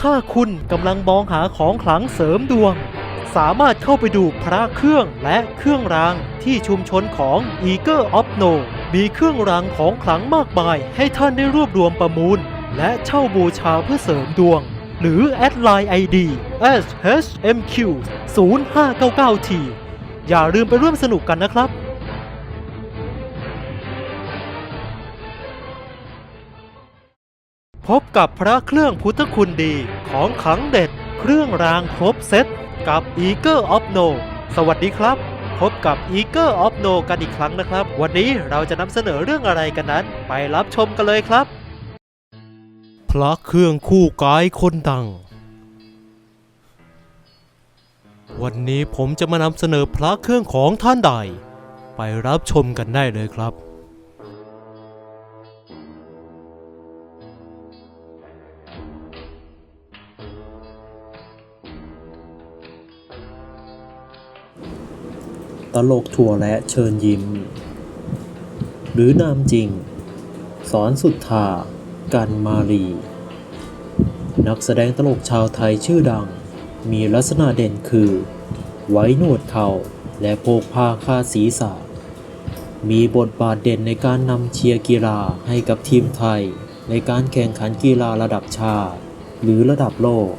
ถ้าคุณกำลังมองหาของขลังเสริมดวง สามารถเข้าไปดูพระเครื่องและเครื่องรางที่ชุมชนของ e a g e of No มีเครื่องรางของขลังมากมายให้ท่านได้รวบรวมประมูล และเช่าบูชาเพื่อเสริมดวง หรือแอดไลน์ ID shmq 0599t อย่าลืมไปร่วมสนุกกันนะครับ พบกับพระเครื่องพุทธคุณดีของขังเด็ด เครื่องรางครบเซตกับ e a g e of No สวัสดีครับ พบกับ e a g e of No กันอีกครั้งนะครับ วันนี้เราจะนำเสนอเรื่องอะไรกันนั้น ไปรับชมกันเลยครับ พระเครื่องคู่กายคนดัง วันนี้ผมจะมานำเสนอพระเครื่องของท่านใด ไปรับชมกันได้เลยครับ ตลกถั่วและเชิญยิ้ม หรือนามจริง สอนสุดทากันมาลี นักแสดงตลกชาวไทยชื่อดัง มีลักษณะเด่นคือ ไว้หนวดเขา่าและโพกผ้าคาดศีรษะ มีบทบาทเด่นในการนำเชียร์กีฬาให้กับทีมไทย ในการแข่งขันกีฬาระดับชาติ หรือระดับโลก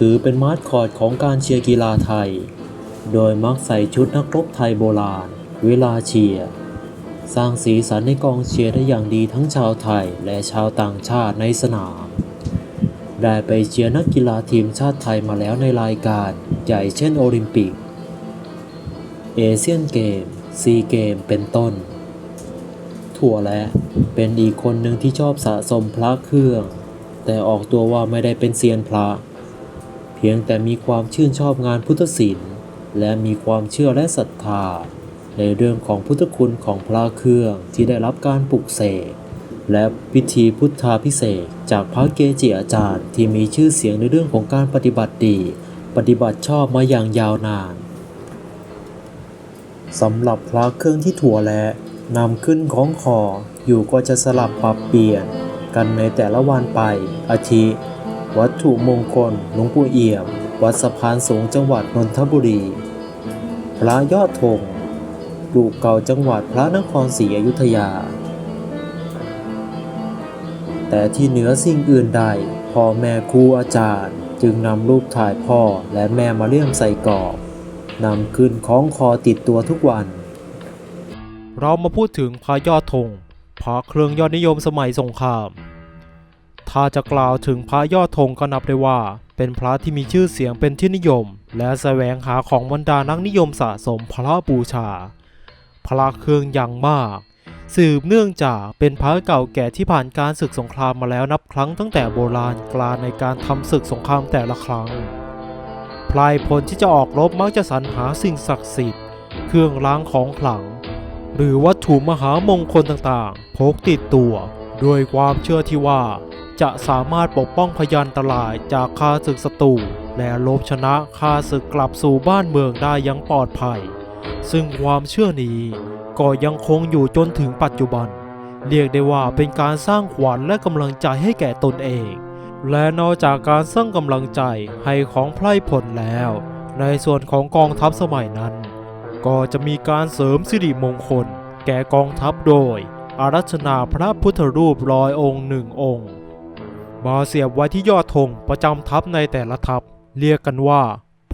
ถือเป็นมาสคอตของการเชียร์กีฬาไทย โดยมักใส่ชุดนักรบไทยโบราณ เวลาเชียร์ สร้างสีสันในกองเชียร์ได้อย่างดีทั้งชาวไทยและชาวต่างชาติในสนาม ได้ไปเชียร์นักกีฬาทีมชาติไทยมาแล้วในรายการใหญ่เช่นโอลิมปิก เอเชียนเกม ซีเกม เป็นต้น ถั่วและเป็นอีกคนหนึ่งที่ชอบสะสมพระเครื่อง แต่ออกตัวว่าไม่ได้เป็นเซียนพระ เพียงแต่มีความชื่นชอบงานพุทธศิลป์ และมีความเชื่อและศรัทธา ในเรื่องของพุทธคุณของพระเครื่องที่ได้รับการปลุกเสกและพิธีพุทธาพิเศษจากพระเกจิอาจารย์ที่มีชื่อเสียงในเรื่องของการปฏิบัติดี ปฏิบัติชอบมาอย่างยาวนานสำหรับพระเครื่องที่ถั่วและนำขึ้นของคออยู่ก็จะสลับปรับเปลี่ยน กันในแต่ละวันไปอาทิ วัตถุมงคลหลวงปู่เอี่ยม วัดสะพานสูงจังหวัดนนทบุรี พระยอดธงปลูกเก่าจังหวัดพระนครศรีอยุธยา แต่ที่เหนือสิ่งอื่นใดพ่อแม่ครูอาจารย์ จึงนำรูปถ่ายพ่อและแม่มาเลี่ยมใส่กรอบนำขึ้นคล้องคอติดตัวทุกวัน เรามาพูดถึงพระยอดธงพระเครื่องยอดนิยมสมัยสงคราม ถ้าจะกล่าวถึงพระยอดธงก็นับได้ว่า เป็นพระที่มีชื่อเสียงเป็นที่นิยม และแสวงหาของบรรดานักนิยมสะสมพระบูชา พระเครื่องอย่างมาก สืบเนื่องจากเป็นพระเก่าแก่ที่ผ่านการศึกสงครามมาแล้วนับครั้งตั้งแต่โบราณกาลในการทำศึกสงครามแต่ละครั้งพลายพลที่จะออกรบมักจะสรรหาสิ่งศักดิ์สิทธิ์ เครื่องรางของขลัง หรือวัตถุมหามงคลต่างๆ พกติดตัว ด้วยความเชื่อที่ว่า จะสามารถปกป้องพยันตรายจากข้าศึกศัตรูและลบชนะข้าศึกกลับสู่บ้านเมืองได้อยังปลอดภัย ซึ่งความเชื่อนี้ก็ยังคงอยู่จนถึงปัจจุบัน เรียกได้ว่าเป็นการสร้างขวัญและกำลังใจให้แก่ตนเอง และนอกจากการสร้างกำลังใจให้ของไพร่ผลแล้ว ในส่วนของกองทัพสมัยนั้น ก็จะมีการเสริมสิริมงคล แก่กองทัพโดย อารัชนาพระพุทธรูปร้อยองค์หนึ่งองค์ มาเสียบไว้ที่ยอดธงประจำทัพในแต่ละทัพ เรียกกันว่า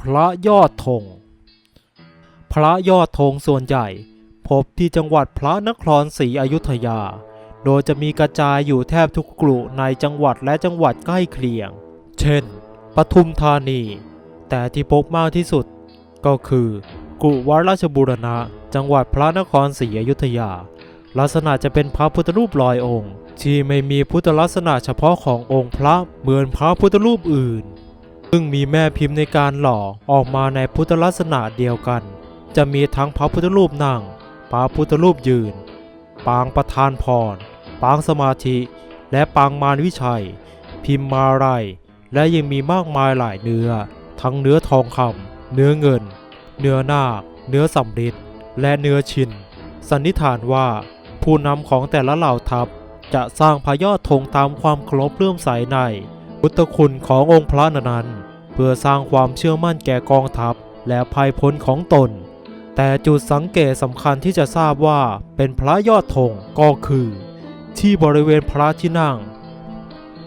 พระยอดธง พระยอดธงส่วนใหญ่ พบที่จังหวัดพระนครศรีอยุธยา โดยจะมีกระจายอยู่แทบทุกกลุ่ในจังหวัดและจังหวัดใกล้เคียง เช่น ปทุมธานี แต่ที่พบมากที่สุด ก็คือกุวัดราชบูรณะ จังหวัดพระนครศรีอยุธยา ลักษณะจะเป็นพระพุทธรูปลอยองค์ ที่ไม่มีพุทธลักษณะเฉพาะขององค์พระเหมือนพระพุทธรูปอื่น ซึ่งมีแม่พิมพ์ในการหล่อออกมาในพุทธลักษณะเดียวกัน จะมีทั้งพระพุทธรูปนั่ง พระพุทธรูปยืน ปางประธานพร ปางสมาธิ และปางมารวิชัย พิมพ์มาลัยและยังมีมากมายหลายเนื้อ ทั้งเนื้อทองคำเนื้อเงิน เนื้อนาคเนื้อสำริดและเนื้อชิน สันนิษฐานว่า ผู้นำของแต่ละเหล่าทัพ จะสร้างพยอดธงตามความเคารพเลื่อมใสในพุทธคุณขององค์พระนั้นเพื่อสร้างความเชื่อมั่นแก่กองทัพ และภายพ้นของตน แต่จุดสังเกตสำคัญที่จะทราบว่าเป็นพระยอดธงก็คือ ที่บริเวณพระที่นั่ง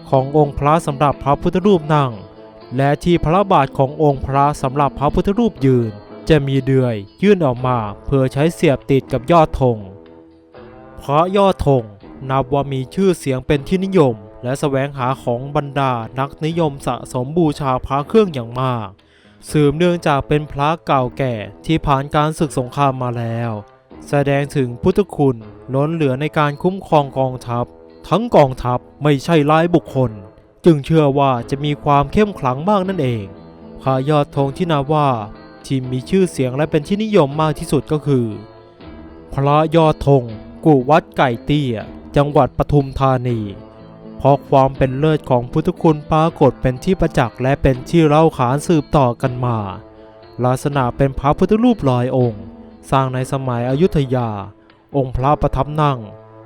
ขององค์พระสำหรับพระพุทธรูปนั่ง และที่พระบาทขององค์พระสำหรับพระพุทธรูปยืน จะมีเดือยยื่นออกมาเพื่อใช้เสียบติดกับยอดธง พระยอดธงนับว่ามีชื่อเสียงเป็นที่นิยม และแสวงหาของบรรดานักนิยมสะสมบูชาพระเครื่องอย่างมาก สืบเนื่องจากเป็นพระเก่าแก่ที่ผ่านการศึกสงครามมาแล้ว แสดงถึงพุทธคุณล้นเหลือในการคุ้มครองกองทัพ ทั้งกองทัพไม่ใช่ร้ายบุคคล จึงเชื่อว่าจะมีความเข้มขลังมากนั่นเองพระยอดธงที่นับว่าที่มีชื่อเสียงและเป็นที่นิยมมากที่สุดก็คือ พระยอดธง กู่วัดไก่เตี้ย จังหวัดปทุมธานี เพราะความเป็นเลิศของพุทธคุณปรากฏเป็นที่ประจักษ์และเป็นที่เล่าขานสืบต่อกันมา ลักษณะเป็นพระพุทธรูปลอยองค์ สร้างในสมัยอยุธยา องค์พระประทับนั่ง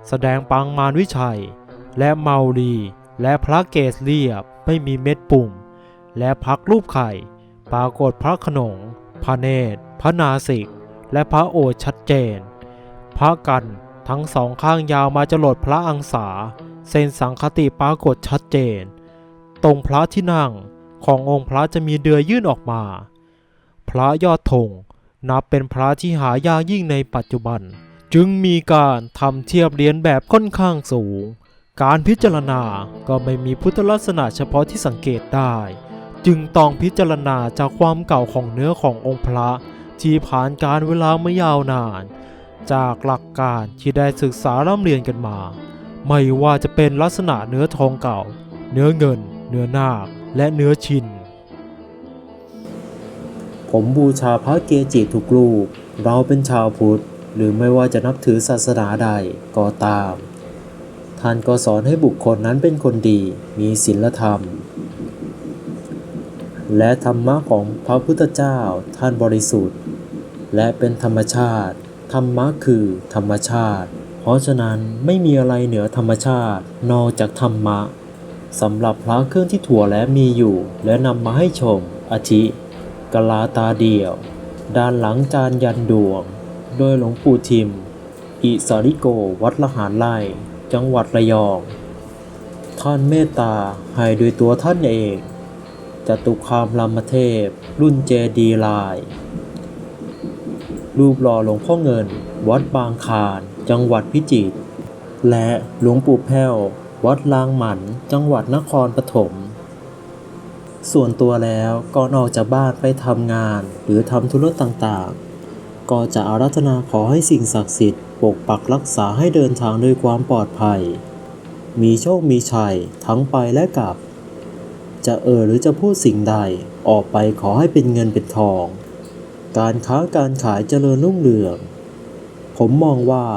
แสดงปางมารวิชัย และเมาลีและพระเกศเรียบไม่มีเม็ดปุ่ม และพักรูปไข่ ปรากฏพระขนง พระเนตร พระนาสิก และพระโอษชัดเจน พระกัน ทั้งสองข้างยาวมาจรดพระอังสาเส้นสังคติปรากฏชัดเจน ตรงพระที่นั่งขององค์พระจะมีเดือยยื่นออกมา พระยอดธงนับเป็นพระที่หายากยิ่งในปัจจุบัน จึงมีการทำเทียบเรียนแบบค่อนข้างสูง การพิจารณาก็ไม่มีพุทธลักษณะเฉพาะที่สังเกตได้ จึงต้องพิจารณาจากความเก่าของเนื้อขององค์พระที่ผ่านการเวลาม่ยาวนาน จากหลักการที่ได้ศึกษาร่ำเรียนกันมา ไม่ว่าจะเป็นลักษณะเนื้อทองเก่า เนื้อเงิน เนื้อนาค และเนื้อชิน ผมบูชาพระเกจิทุกรูป เราเป็นชาวพุทธ หรือไม่ว่าจะนับถือศาสนาใดก็ตาม ท่านก็สอนให้บุคคลนั้นเป็นคนดี มีศีลธรรม และธรรมะของพระพุทธเจ้าท่านบริสุทธิ์ และเป็นธรรมชาติ ธรรมะคือธรรมชาติ เพราะฉะนั้นไม่มีอะไรเหนือธรรมชาตินอกจากธรรมะสำหรับพระเครื่องที่ถั่วและมีอยู่ และนำมาให้ชม อาทิกะลาตาเดี่ยว ด้านหลังจานยันดวง โดยหลวงปู่ทิม อิสาริโกวัดละหารไร่จังหวัดระยอง ท่านเมตตาให้โดยตัวท่านเองจตุคามรามเทพ รุ่นเจดีลาย รูปหล่อหลวงพ่อเงิน วัดบางคานจังหวัดพิจิตร และหลวงปู่แพ้ว วัดลางหมัน จังหวัดนครปฐม ส่วนตัวแล้วก่อนออกจากบ้านไปทำงานหรือทำธุระต่างๆ ก็จะอารัธนาขอให้สิ่งศักดิ์สิทธิ์ปกปักรักษาให้เดินทางด้วยความปลอดภัย มีโชคมีชัยทั้งไปและกลับ จะเอ่อหรือจะพูดสิ่งใดออกไปขอให้เป็นเงินเป็นทอง การค้าการขายเจริญรุ่งเรือง ผมมองว่า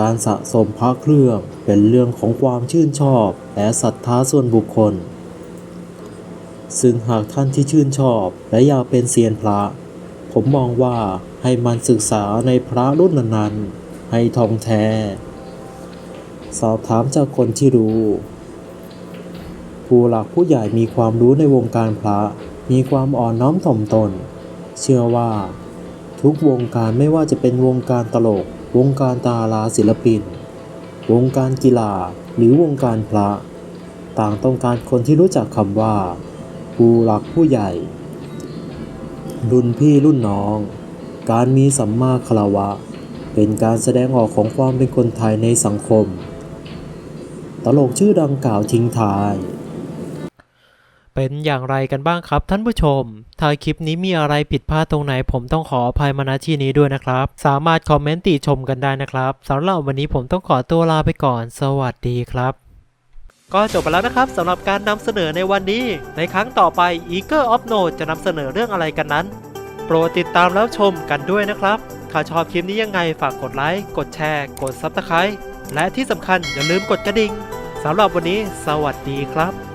การสะสมพระเครื่องเป็นเรื่องของความชื่นชอบและศรัทธาส่วนบุคคล ซึ่งหากท่านที่ชื่นชอบและอยากเป็นเซียนพระ ผมมองว่าให้มันศึกษาในพระรุ่นนั้นๆ ให้ทองแท้ สอบถามจากคนที่รู้ ผู้หลักผู้ใหญ่มีความรู้ในวงการพระมีความอ่อนน้อมถ่อมตน เชื่อว่า ทุกวงการไม่ว่าจะเป็นวงการตลก วงการดาราศิลปิน วงการกีฬา หรือวงการพระ ต่างต้องการคนที่รู้จักคำว่า ผู้หลักผู้ใหญ่ รุ่นพี่รุ่นน้อง การมีสัมมาคารวะ เป็นการแสดงออกของความเป็นคนไทยในสังคม ตลกชื่อดังกล่าวทิ้งท้าย เป็นอย่างไรกันบ้างครับท่านผู้ชม ถ้าคลิปนี้มีอะไรผิดพลาดตรงไหนผมต้องขออภัยมาณที่นี้ด้วยนะครับ สามารถคอมเมนต์ติชมกันได้นะครับสำหรับวันนี้ผมต้องขอตัวลาไปก่อน สวัสดีครับ ก็จบไปแล้วนะครับสำหรับการนำเสนอในวันนี้ ในครั้งต่อไป Eager of Note จะนำเสนอเรื่องอะไรกันนั้น โปรดติดตามแล้วชมกันด้วยนะครับ ถ้าชอบคลิปนี้ยังไงฝากกดไลค์กดแชร์ กด Subscribe และที่สำคัญอย่าลืมกดกระดิ่งสำหรับวันนี้ สวัสดีครับ